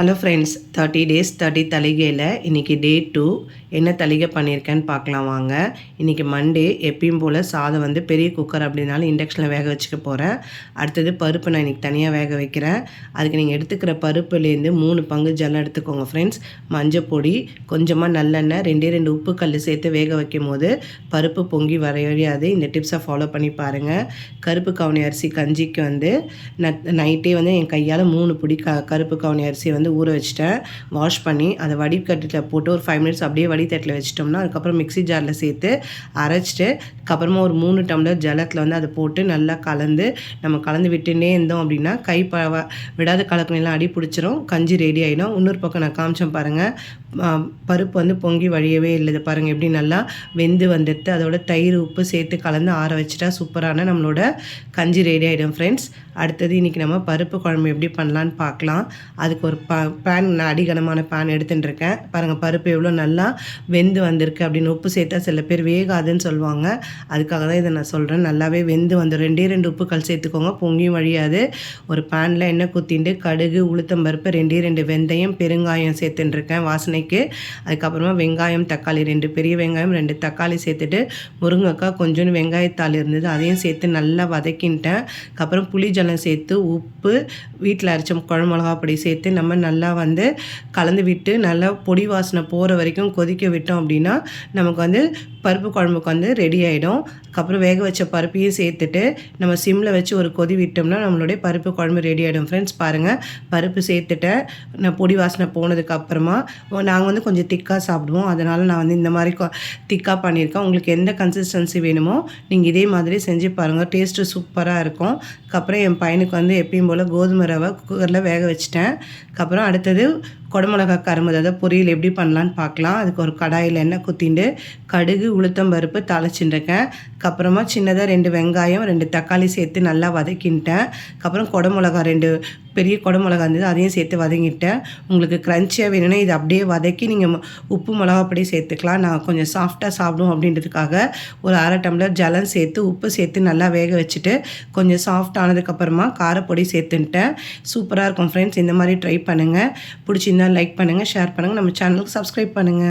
Hello friends thirty days thirty தலிகையில் இன்றைக்கி day two என்ன தலிகை பண்ணியிருக்கேன்னு பார்க்கலாம் வாங்க. இன்றைக்கி மண்டே எப்பயும் போல் சாதம் வந்து பெரிய குக்கர் அப்படின்னாலும் இண்டக்ஷனில் வேக வச்சுக்க போகிறேன் அடுத்தது பருப்பு நான் இன்றைக்கி தனியாக வேக வைக்கிறேன். அதுக்கு நீங்கள் எடுத்துக்கிற பருப்புலேருந்து மூணு பங்கு ஜலம் எடுத்துக்கோங்க ஃப்ரெண்ட்ஸ் மஞ்சள் பொடி கொஞ்சமாக நல்லெண்ணெய் ரெண்டே ரெண்டு உப்பு கல் சேர்த்து வேக வைக்கும் போது பருப்பு பொங்கி வரையாது இந்த டிப்ஸை ஃபாலோ பண்ணி பாருங்கள் கருப்பு கவுனி அரிசி கஞ்சிக்கு வந்து நைட்டே வந்து என் கையால் மூணு பிடி க கருப்பு கவுனி அரிசி வந்து வந்து ஊற வச்சுட்டேன். வாஷ் பண்ணி அதை வடிகட்டில் போட்டு ஒரு ஃபைவ் மினிட்ஸ் அப்படியே வடித்தட்டில் வச்சிட்டோம்னா அதுக்கப்புறம் மிக்ஸி ஜாரில் சேர்த்து அரைச்சிட்டு அதுக்கப்புறமா ஒரு மூணு டம்ளர் ஜலத்தில் வந்து அதை போட்டு நல்லா கலந்து நம்ம கலந்து விட்டுனே இருந்தோம் அப்படின்னா கை ப விடாத கலக்கணெல்லாம் அடி பிடிச்சிரும் கஞ்சி ரெடி ஆகிடும் இன்னொரு பக்கம் நான் காமிச்சேன் பாருங்கள் பருப்பு வந்து பொங்கி வழியவே இல்லை. பாருங்கள் எப்படி நல்லா வெந்து வந்துட்டு அதோட தயிர் உப்பு சேர்த்து கலந்து ஆற வச்சுட்டா சூப்பரான நம்மளோட கஞ்சி ரெடி ஆகிடும் ஃப்ரெண்ட்ஸ் அடுத்தது இன்றைக்கி நம்ம பருப்பு குழம்பு எப்படி பண்ணலான்னு பார்க்கலாம். அதுக்கு ஒரு பா பேன் நான் அடிகனமான பேன் எடுத்துட்டுருக்கேன். பாருங்கள் பருப்பு எவ்வளோ நல்லா வெந்து வந்திருக்கு அப்படின்னு உப்பு சேர்த்தா சில பேர் வேகாதுன்னு சொல்லுவாங்க. அதுக்காக தான் இதை நான் சொல்கிறேன் நல்லாவே வெந்து வந்து ரெண்டே ரெண்டு உப்புக்கள் சேர்த்துக்கோங்க. பொங்கியும் வழியாது. ஒரு பேனில் எண்ணெய் குத்திண்டு கடுகு உளுத்தம் பருப்பு ரெண்டே ரெண்டு வெந்தயம் பெருங்காயம் சேர்த்துட்டுருக்கேன் வாசனைக்கு. அதுக்கப்புறமா வெங்காயம் தக்காளி ரெண்டு. பெரிய வெங்காயம் ரெண்டு தக்காளி சேர்த்துட்டு முருங்கைக்காய் கொஞ்சோண்டு வெங்காயத்தாள் இருந்தது. அதையும் சேர்த்து நல்லா வதக்கின்ட்டேன். அதுக்கப்புறம் புளி ஜலம் சேர்த்து உப்பு வீட்டில் அரைச்ச குழம்பு மிளகா பொடி சேர்த்து நம்ம நல்லா வந்து கலந்து விட்டு நல்லா பொடி வாசனை போகிற வரைக்கும் கொதிக்க விட்டோம் அப்படின்னா நமக்கு வந்து பருப்பு குழம்புக்கு வந்து ரெடி ஆகிடும் அதுக்கப்புறம் வேக வச்ச பருப்பையும் சேர்த்துட்டு நம்ம சிம்மில் வச்சு ஒரு கொதி விட்டோம்னா நம்மளுடைய பருப்பு குழம்பு ரெடி ஆகிடும் ஃப்ரெண்ட்ஸ் பாருங்கள் பருப்பு சேர்த்துட்டேன். நான் பொடி வாசனை போனதுக்கப்புறமா நாங்கள் வந்து கொஞ்சம் திக்காக சாப்பிடுவோம். அதனால் நான் வந்து இந்த மாதிரி திக்காக பண்ணியிருக்கேன். உங்களுக்கு எந்த கன்சிஸ்டன்சி வேணுமோ நீங்கள் இதே மாதிரி செஞ்சு பாருங்கள் டேஸ்ட்டு சூப்பராக இருக்கும். அதுக்கப்புறம் என் பையனுக்கு வந்து எப்பயும் போல் கோதுமை ரவை குக்கரில் வேக வச்சிட்டேன். அப்புறம் அடுத்தது குடமிளகா கரும்பு அதாவது பொரியல் எப்படி பண்ணலான்னு பார்க்கலாம். அதுக்கு ஒரு கடாயில் எண்ணெய் குத்திண்டு கடுகு உளுத்தம் பருப்பு தாளிச்சுட்டுருக்கேன். அதுக்கப்புறமா சின்னதாக ரெண்டு வெங்காயம் ரெண்டு தக்காளி சேர்த்து நல்லா வதக்கின்ட்டேன். அப்புறம் குடமிளகா ரெண்டு பெரிய குடமிளகா இருந்தது அதையும் சேர்த்து வதங்கிட்டேன். உங்களுக்கு க்ரன்ச்சியாக வேணும்னா இது அப்படியே வதக்கி நீங்கள் உப்பு மிளகா அப்படியே சேர்த்துக்கலாம். நான் கொஞ்சம் சாஃப்டாக சாப்பிடும் அப்படின்றதுக்காக ஒரு அரை டம்ளர் ஜலம் சேர்த்து உப்பு சேர்த்து நல்லா வேக வச்சுட்டு கொஞ்சம் சாஃப்ட் ஆனதுக்கப்புறமா காரப்பொடி சேர்த்துன்ட்டேன். சூப்பராக இருக்கும் ஃப்ரெண்ட்ஸ் இந்த மாதிரி ட்ரை பண்ணுங்கள் பிடிச்சிருந்தால் லைக் பண்ணுங்கள் ஷேர் பண்ணுங்கள் நம்ம சேனலுக்கு சப்ஸ்கிரைப் பண்ணுங்கள்